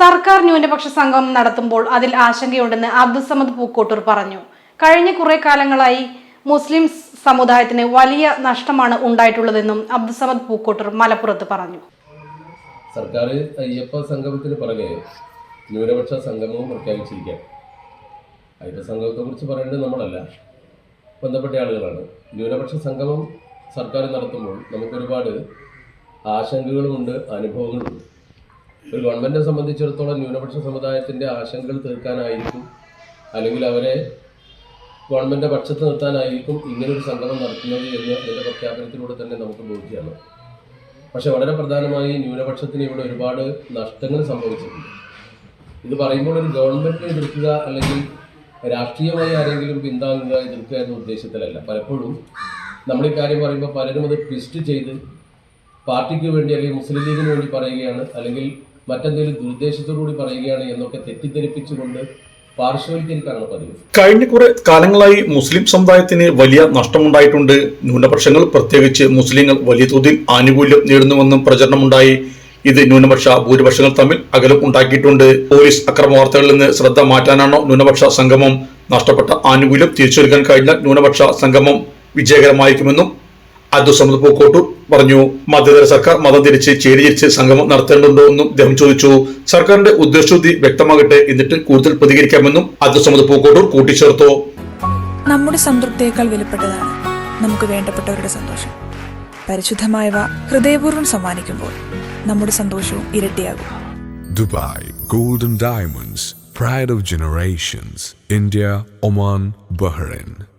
സർക്കാർ ന്യൂനപക്ഷ സംഘം നടത്തുമ്പോൾ അതിൽ ആശങ്കയുണ്ടെന്ന് അബ്ദുസമദ് പൂക്കോട്ടൂർ പറഞ്ഞു. കഴിഞ്ഞ കുറെ കാലങ്ങളായി മുസ്ലിം സമുദായത്തിന് വലിയ നഷ്ടമാണ് ഉണ്ടായിട്ടുള്ളതെന്നും അബ്ദുസമദ് പൂക്കോട്ടൂർ മലപ്പുറത്ത് പറഞ്ഞു. സർക്കാർ അയ്യപ്പ സംഗമത്തിന് പുറകെ ന്യൂനപക്ഷ സംഗമവും പ്രഖ്യാപിച്ചിരിക്കുകയാണ്. അയ്യപ്പ സംഗമത്തെ കുറിച്ച് പറയേണ്ടത് നമ്മളല്ല ബന്ധപ്പെട്ട ആളുകളാണ്. ന്യൂനപക്ഷ സംഗമം സർക്കാർ നടത്തുമ്പോൾ നമുക്കൊരുപാട് ആശങ്കകളുമുണ്ട് അനുഭവങ്ങളുമുണ്ട്. ഒരു ഗവൺമെന്റിനെ സംബന്ധിച്ചിടത്തോളം ന്യൂനപക്ഷ സമുദായത്തിന്റെ ആശങ്കകൾ തീർക്കാനായിരിക്കും. അല്ലെങ്കിൽ അവരെ ഗവൺമെന്റ് പക്ഷത്ത് നിർത്താനായിരിക്കും ഇങ്ങനൊരു സംഗമം നടത്തുന്നത് എന്ന് അതിന്റെ പ്രഖ്യാപനത്തിലൂടെ തന്നെ നമുക്ക് ബോധ്യമാണ്. പക്ഷെ വളരെ പ്രധാനമായി ന്യൂനപക്ഷത്തിന് ഇവിടെ ഒരുപാട് നഷ്ടങ്ങൾ സംഭവിച്ചിട്ടുണ്ട്. ഇത് പറയുമ്പോൾ ഒരു ഗവൺമെന്റിനെ എതിർക്കുക അല്ലെങ്കിൽ രാഷ്ട്രീയമായി ആരെങ്കിലും പിന്താങ്ങുക എതിർക്കുക എന്ന ഉദ്ദേശത്തിലല്ല. പലപ്പോഴും നമ്മൾ ഈ കാര്യം പറയുമ്പോൾ പലരും അത് ട്വിസ്റ്റ് ചെയ്ത് പാർട്ടിക്ക് വേണ്ടി അല്ലെങ്കിൽ മുസ്ലിം ലീഗിന് വേണ്ടി പറയുകയാണ്. അല്ലെങ്കിൽ മറ്റെന്തെങ്കിലും ദുരുദ്ദേശത്തോടുകൂടി പറയുകയാണ് എന്നൊക്കെ തെറ്റിദ്ധരിപ്പിച്ചുകൊണ്ട് പാർശ്വവൽക്കരിക്കാനാണ് പതിവ്. കഴിഞ്ഞ കുറെ കാലങ്ങളായി മുസ്ലിം സമുദായത്തിന് വലിയ നഷ്ടമുണ്ടായിട്ടുണ്ട്. ന്യൂനപക്ഷങ്ങൾ പ്രത്യേകിച്ച് മുസ്ലിങ്ങൾ വലിയ തോതിൽ ആനുകൂല്യം നേടുന്നുവെന്നും പ്രചരണമുണ്ടായി. ഇത് ന്യൂനപക്ഷ ഭൂരിപക്ഷങ്ങൾ തമ്മിൽ അകലം ഉണ്ടാക്കിയിട്ടുണ്ട്. പോലീസ് അക്രമ വാർത്തകളിൽ നിന്ന് ശ്രദ്ധ മാറ്റാനാണോ ന്യൂനപക്ഷ സംഗമം? നഷ്ടപ്പെട്ട ആനുകൂല്യം തിരിച്ചൊരുക്കാൻ കഴിഞ്ഞാൽ ന്യൂനപക്ഷ സംഗമം വിജയകരമായിരിക്കുമെന്നും അബ്ദുസമദ് പൂക്കോട്ടൂർ പറഞ്ഞു മധ്യതര സർക്കാർ മതം തിരിച്ച് ചേരി തിരിച്ച് സംഗമം നടത്തേണ്ടതുണ്ടോ എന്നും അദ്ദേഹം ചോദിച്ചു. സർക്കാരിന്റെ ഉദ്ദേശശുദ്ധി വ്യക്തമാകട്ടെ എന്നിട്ട് കൂടുതൽ പ്രതികരിക്കാമെന്നും അബ്ദുസമദ് പൂക്കോട്ടൂർ കൂട്ടിച്ചേർത്തു. നമ്മുടെ സംതൃപ്തിയേക്കാൾ വിലപ്പെട്ടതാണ് നമുക്ക് വേണ്ടപ്പെട്ടവരുടെ സന്തോഷം. പരിശുദ്ധമായവ ഹൃദയപൂർവം സമ്മാനിക്കുമ്പോൾ നമ്മുടെ സന്തോഷവും ഇരട്ടിയാകും. Dubai golden diamonds pride of generations India Oman Bahrain.